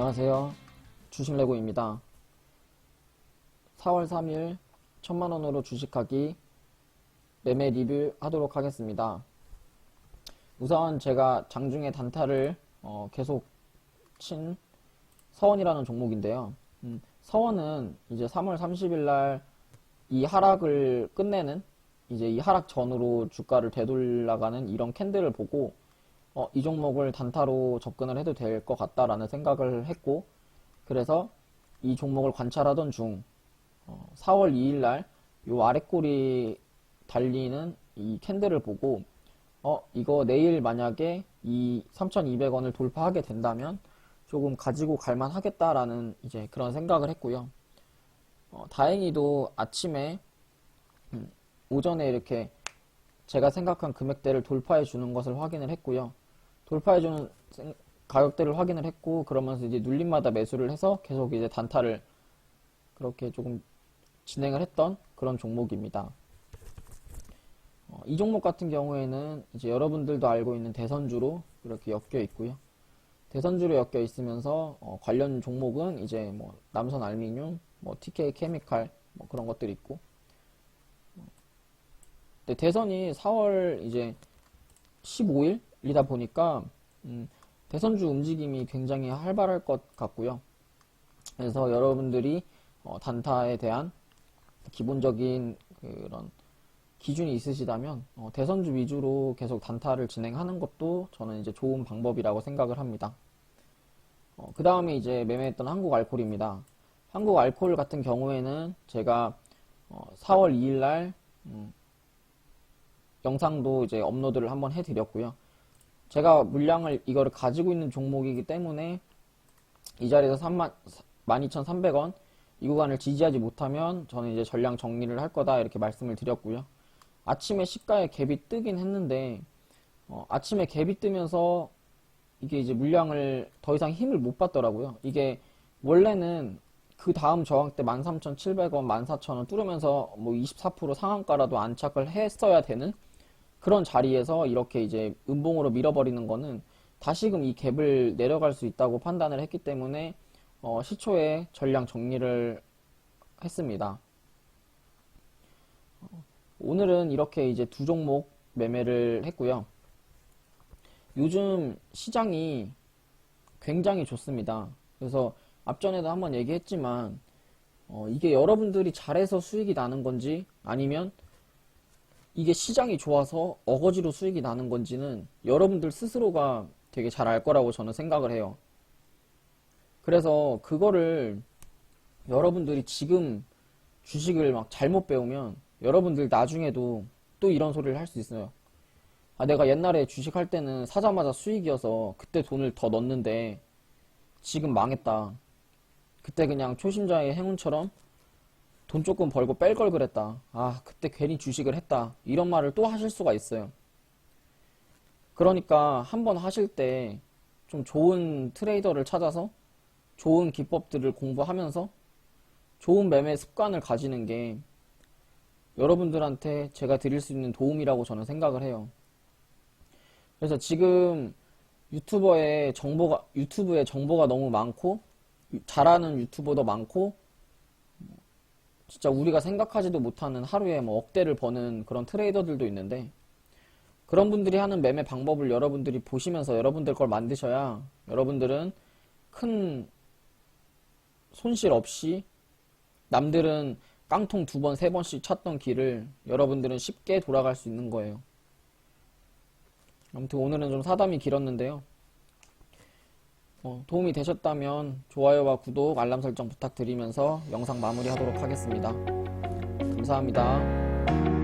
안녕하세요. 주식레고입니다. 4월 3일 천만원으로 주식하기 매매 리뷰 하도록 하겠습니다. 우선 제가 장중에 단타를 어, 계속 친 서원이라는 종목인데요. 음, 서원은 이제 3월 30일 날이 하락을 끝내는 이제 이 하락 전으로 주가를 되돌아가는 이런 캔들을 보고 어, 이 종목을 단타로 접근을 해도 될 것 같다라는 생각을 했고 그래서 이 종목을 관찰하던 중 어, 4월 2일 날요 아래꼬리 달리는 이 캔들을 보고 어 이거 내일 만약에 이 3,200원을 돌파하게 된다면 조금 가지고 갈만 하겠다라는 이제 그런 생각을 했고요. 어, 다행히도 아침에 음, 오전에 이렇게 제가 생각한 금액대를 돌파해 주는 것을 확인을 했고요. 돌파해 주는 생- 가격대를 확인을 했고 그러면서 이제 눌림마다 매수를 해서 계속 이제 단타를 그렇게 조금 진행을 했던 그런 종목입니다. 어, 이 종목 같은 경우에는 이제 여러분들도 알고 있는 대선주로 이렇게 엮여 있고요. 대선주로 엮여 있으면서 어, 관련 종목은 이제 뭐 남선 알미늄, 뭐 TK 케미칼 뭐 그런 것들이 있고. 어, 근데 대선이 4월 이제 15일 이다 보니까 음, 대선주 움직임이 굉장히 활발할 것 같고요. 그래서 여러분들이 어, 단타에 대한 기본적인 그런 기준이 있으시다면 어, 대선주 위주로 계속 단타를 진행하는 것도 저는 이제 좋은 방법이라고 생각을 합니다. 그 다음에 이제 매매했던 한국 알콜입니다. 한국 알콜 같은 경우에는 제가 어, 4월 2일 날 음, 영상도 이제 업로드를 한번 해드렸고요. 제가 물량을 이거를 가지고 있는 종목이기 때문에 이 자리에서 3만 12,300원 이 구간을 지지하지 못하면 저는 이제 전량 정리를 할 거다 이렇게 말씀을 드렸고요. 아침에 시가에 갭이 뜨긴 했는데 어, 아침에 갭이 뜨면서 이게 이제 물량을 더 이상 힘을 못 받더라고요. 이게 원래는 그 다음 저항 때 13,700원, 14,000원 뚫으면서 뭐 24% 상한가라도 안착을 했어야 되는 그런 자리에서 이렇게 이제 음봉으로 밀어버리는 거는 다시금 이 갭을 내려갈 수 있다고 판단을 했기 때문에 어, 시초에 전량 정리를 했습니다. 어, 오늘은 이렇게 이제 두 종목 매매를 했고요. 요즘 시장이 굉장히 좋습니다. 그래서 앞전에도 한번 얘기했지만 어, 이게 여러분들이 잘해서 수익이 나는 건지 아니면 이게 시장이 좋아서 어거지로 수익이 나는 건지는 여러분들 스스로가 되게 잘 알 거라고 저는 생각을 해요. 그래서 그거를 여러분들이 지금 주식을 막 잘못 배우면 여러분들 나중에도 또 이런 소리를 할 수 있어요. 아, 내가 옛날에 주식할 때는 사자마자 수익이어서 그때 돈을 더 넣었는데 지금 망했다. 그때 그냥 초심자의 행운처럼 돈 조금 벌고 뺄 걸 그랬다. 아, 그때 괜히 주식을 했다. 이런 말을 또 하실 수가 있어요. 그러니까 한번 하실 때 좀 좋은 트레이더를 찾아서 좋은 기법들을 공부하면서 좋은 매매 습관을 가지는 게 여러분들한테 제가 드릴 수 있는 도움이라고 저는 생각을 해요. 그래서 지금 유튜버의 정보가, 유튜브에 정보가 너무 많고, 잘하는 유튜버도 많고, 진짜 우리가 생각하지도 못하는 하루에 뭐 억대를 버는 그런 트레이더들도 있는데, 그런 분들이 하는 매매 방법을 여러분들이 보시면서 여러분들 걸 만드셔야 여러분들은 큰 손실 없이 남들은 깡통 두 번, 세 번씩 찾던 길을 여러분들은 쉽게 돌아갈 수 있는 거예요. 아무튼 오늘은 좀 사담이 길었는데요. 어, 도움이 되셨다면 좋아요와 구독, 알람 설정 부탁드리면서 영상 마무리하도록 하겠습니다. 감사합니다.